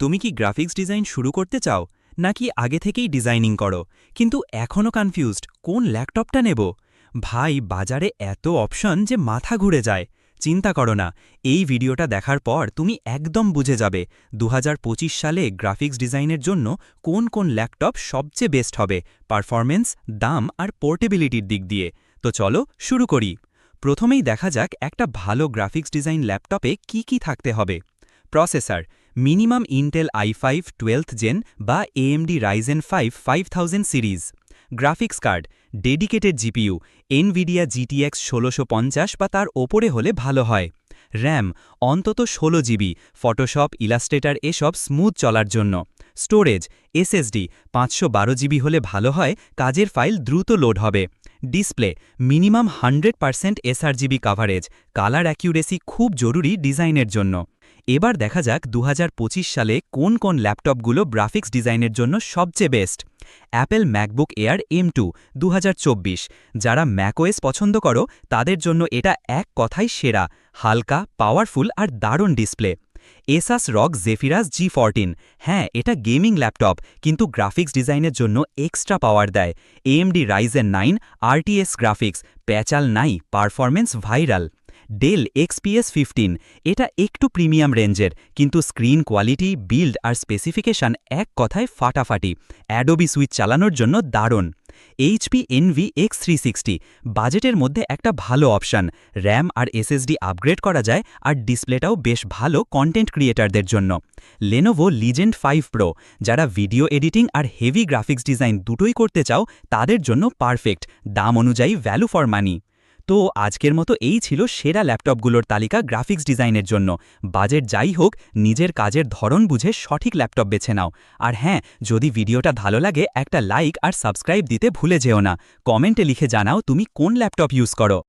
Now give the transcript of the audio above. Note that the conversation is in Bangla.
তুমি কি গ্রাফিক্স ডিজাইন শুরু করতে চাও, নাকি আগে থেকেই ডিজাইনিং করো? কিন্তু এখনও কনফিউজড, কোন ল্যাপটপটা নেব? ভাই, বাজারে এত অপশন যে মাথা ঘুরে যায়। চিন্তা করো না, এই ভিডিওটা দেখার পর তুমি একদম বুঝে যাবে দুহাজার পঁচিশ সালে গ্রাফিক্স ডিজাইনের জন্য কোন কোন ল্যাপটপ সবচেয়ে বেস্ট হবে পারফরমেন্স দাম আর পোর্টেবিলিটির দিক দিয়ে। তো চলো শুরু করি। প্রথমেই দেখা যাক একটা ভালো গ্রাফিক্স ডিজাইন ল্যাপটপে কি কি থাকতে হবে। Processor, minimum Intel i five twelfth gen বা AMD Ryzen five five thousand series. Graphics card, dedicated GPU, Nvidia GTX ষোলোশো পঞ্চাশ বা তার ওপরে হলে ভালো হয়। র্যাম, অন্তত ষোলো জিবি, ফটোশপ, ইলাস্ট্রেটার এসব স্মুথ চলার জন্য। স্টোরেজ, এসএসডি, পাঁচশো বারো জিবি হলে ভালো হয়, কাজের ফাইল দ্রুত লোড হবে। Display, minimum hundred percent sRGB coverage, colour accuracy খুব জরুরি ডিজাইনের জন্য। এবার দেখা যাক দু হাজার পঁচিশ সালে কোন কোন ল্যাপটপগুলো গ্রাফিক্স ডিজাইনের জন্য সবচেয়ে best. Apple MacBook Air M two যারা ম্যাকওয়েস পছন্দ করো, তাদের জন্য এটা এক কথাই সেরা, হালকা, পাওয়ারফুল আর দারুণ display. Asus ROG Zephyrus G fourteen. হ্যাঁ এটা গেমিং ল্যাপটপ, কিন্তু গ্রাফিক্স ডিজাইনের জন্য এক্সট্রা পাওয়ার দেয়। AMD Ryzen nine, RTX graphics, প্যাচাল নাই performance viral. Dell XPS fifteen এটা একটু প্রিমিয়াম রেঞ্জের, কিন্তু স্ক্রিন কোয়ালিটি, বিল্ড আর স্পেসিফিকেশন এক কথায় ফাটাফাটি। অ্যাডোবি সুইচ চালানোর জন্য দারুণ। HP Envy x three sixty বাজেটের মধ্যে একটা ভালো অপশান। র্যাম আর এসএসডি আপগ্রেড করা যায় আর ডিসপ্লেটাও বেশ ভালো কন্টেন্ট ক্রিয়েটারদের জন্য। লেনোভো লিজেন্ড ফাইভ প্রো যারা ভিডিও এডিটিং আর হেভি গ্রাফিক্স ডিজাইন দুটোই করতে চাও, তাদের জন্য পারফেক্ট দাম অনুযায়ী ভ্যালু ফর মানি তো আজকের মতো এই ছিল সেরা ল্যাপটপগুলোর তালিকা গ্রাফিক্স ডিজাইনের জন্য। বাজেট যাই হোক, নিজের কাজের ধরন বুঝে সঠিক ল্যাপটপ বেছে নাও। আর হ্যাঁ যদি ভিডিওটা ভালো লাগে, একটা লাইক আর সাবস্ক্রাইব দিতে ভুলে যেও না। কমেন্টে লিখে জানাও তুমি কোন ল্যাপটপ ইউজ করো।